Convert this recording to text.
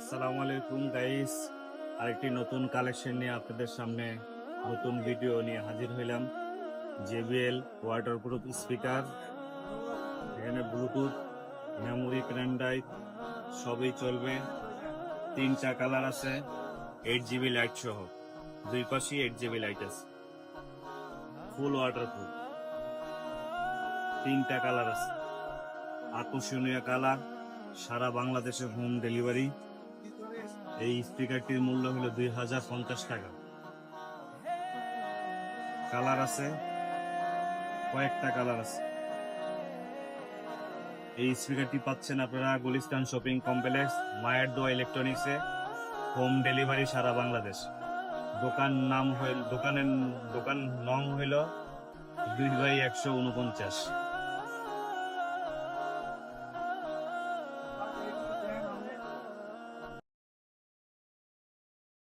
আসসালামু আলাইকুম গাইস আরেকটি নতুন কালেকশন নিয়ে আপনাদের সামনে নতুন ভিডিও নিয়ে হাজির হইলাম। জেবিএল ওয়াটারপ্রুফ স্পিকার এখানে ব্লুটুথ মেমোরি পেন ড্রাইভ সবই চলবে। তিনটা কালার আছে এইট জিবি লাইট সহ। দুই পাশেই এইট জিবি লাইট আছে। ফুল ওয়াটারপ্রুফ তিনটা কালার আছে। আকর্ষণীয় কালার সারা বাংলাদেশে হোম ডেলিভারি এই স্পিকারটির মূল্য হলো দুই হাজার পঞ্চাশ টাকা। কালার আছে, কয়েকটা কালার আছে। এই স্পিকারটি পাচ্ছেন আপনারা গুলিস্তান শপিং কমপ্লেক্স, মায়ের দোয়া ইলেকট্রনিক্সে, হোম ডেলিভারি সারা বাংলাদেশ। দোকান নাম হইল, দোকানের, দোকান নং হইল দুই বাই একশো উনপঞ্চাশ।